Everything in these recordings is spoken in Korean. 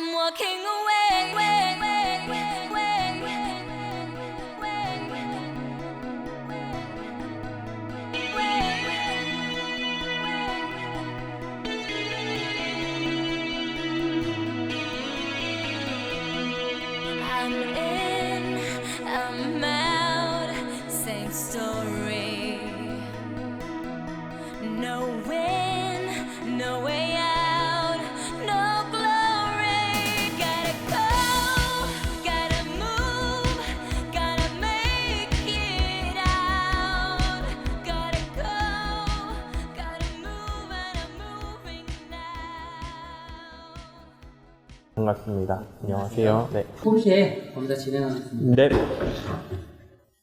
I'm walking away. 반갑습니다. 안녕하세요. 네. 포르쉐 거기다 진행하겠습니다. 네.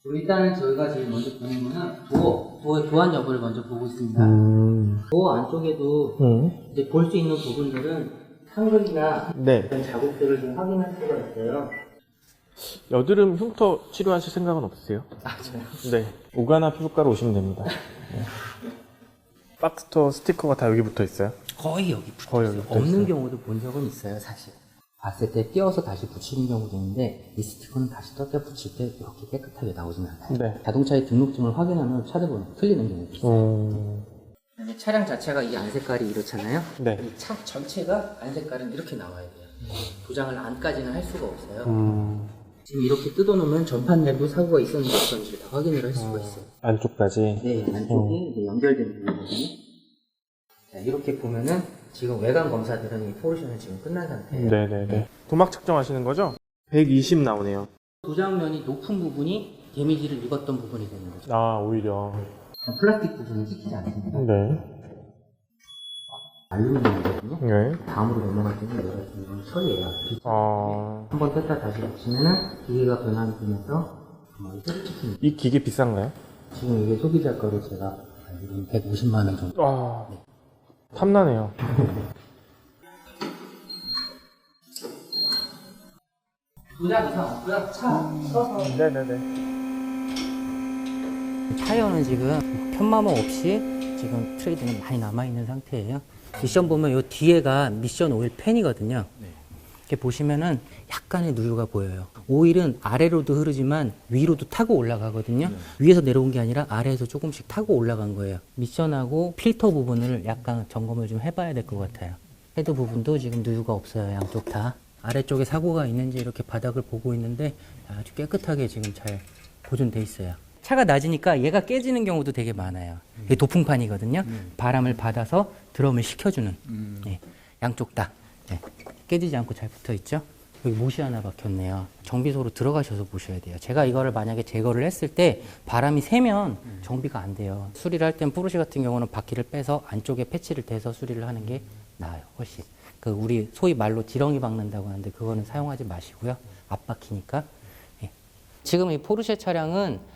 일단은 저희가 제일 먼저 보는 거는 도어, 도어의 교환 여부를 먼저 보고 있습니다. 음. 도어 안쪽에도 음. 이제 볼 수 있는 부분들은 한글이나 네. 이런 자국들을 좀 확인할 수가 있어요. 여드름 흉터 치료하실 생각은 없으세요? 아, 저요? 네. 오가나 피부과로 오시면 됩니다. 네. 박스터 스티커가 다 여기 붙어 있어요? 거의 여기 붙어 거의 있어요. 붙어 없는 있어요. 경우도 본 적은 있어요, 사실. 봤을 때 띄어서 다시 붙이는 경우도 있는데 이 스티커는 다시 떴다 붙일 때 이렇게 깨끗하게 나오지는 않아요. 네. 자동차의 등록증을 확인하면 차대보면 틀리는 경우도 있어요. 음. 그다음에 차량 자체가 이 안 색깔이 이렇잖아요. 네. 이차 전체가 안 색깔은 이렇게 나와야 돼요. 도장을 안까지는 할 수가 없어요. 음. 지금 이렇게 뜯어놓으면 전판 내부 사고가 있었는지 없었는지 다 확인을 할 수가 있어요. 안쪽까지. 네, 안쪽이 이제 연결된 부분이거든요. 자, 이렇게 보면은 지금 외관 검사들은 이 포르쉐는 지금 끝난 상태예요. 네네네. 도막 측정하시는 거죠? 120 나오네요. 도장면이 높은 부분이 데미지를 입었던 부분이 되는 거죠. 아, 오히려. 플라스틱 부분은 찍히지 않습니다. 네. 알루미늄이거든요. 네. 다음으로 넘어갈 때는 얘가 지금 철이에요. 아. 한번 뗐다 다시 붙이면은 기계가 변환되면서 정말 솔직히 이 기계 비싼가요? 지금 이게 소비자 거로 제가 알기로는 150만 원 정도. 아. 탐나네요. 도장 이상. 차 서서 네네네. 타이어는 지금 편마모 없이 지금 트레이드는 많이 남아 있는 상태예요. 미션 보면 요 뒤에가 미션 오일 팬이거든요. 이렇게 보시면은 약간의 누유가 보여요. 오일은 아래로도 흐르지만 위로도 타고 올라가거든요. 위에서 내려온 게 아니라 아래에서 조금씩 타고 올라간 거예요. 미션하고 필터 부분을 약간 점검을 좀 해봐야 될 것 같아요. 헤드 부분도 지금 누유가 없어요. 양쪽 다. 아래쪽에 사고가 있는지 이렇게 바닥을 보고 있는데 아주 깨끗하게 지금 잘 보존돼 있어요. 차가 낮으니까 얘가 깨지는 경우도 되게 많아요. 이게 도풍판이거든요. 바람을 받아서 드럼을 식혀주는. 예, 양쪽 다 예, 깨지지 않고 잘 붙어 있죠. 여기 못이 하나 박혔네요. 정비소로 들어가셔서 보셔야 돼요. 제가 이거를 만약에 제거를 했을 때 바람이 새면 정비가 안 돼요. 수리를 할땐 포르쉐 같은 경우는 바퀴를 빼서 안쪽에 패치를 대서 수리를 하는 게 나아요. 훨씬. 그 우리 소위 말로 지렁이 박는다고 하는데 그거는 사용하지 마시고요. 앞바퀴니까. 예. 지금 이 포르쉐 차량은 어,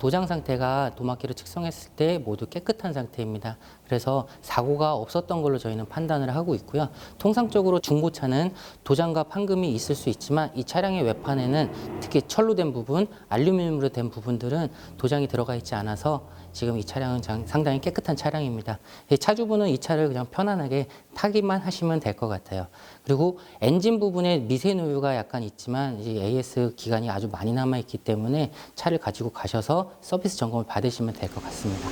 도장 상태가 도마키로 측정했을 때 모두 깨끗한 상태입니다. 그래서 사고가 없었던 걸로 저희는 판단을 하고 있고요. 통상적으로 중고차는 도장과 판금이 있을 수 있지만 이 차량의 외판에는 특히 철로 된 부분, 알루미늄으로 된 부분들은 도장이 들어가 있지 않아서 지금 이 차량은 장- 상당히 깨끗한 차량입니다. 이 차주분은 이 차를 그냥 편안하게 타기만 하시면 될 것 같아요. 그리고 엔진 부분에 미세 누유가 약간 있지만 이 AS 기간이 아주 많이 남아 있기 때문에 차를 가지고 가셔서 서비스 점검을 받으시면 될 것 같습니다.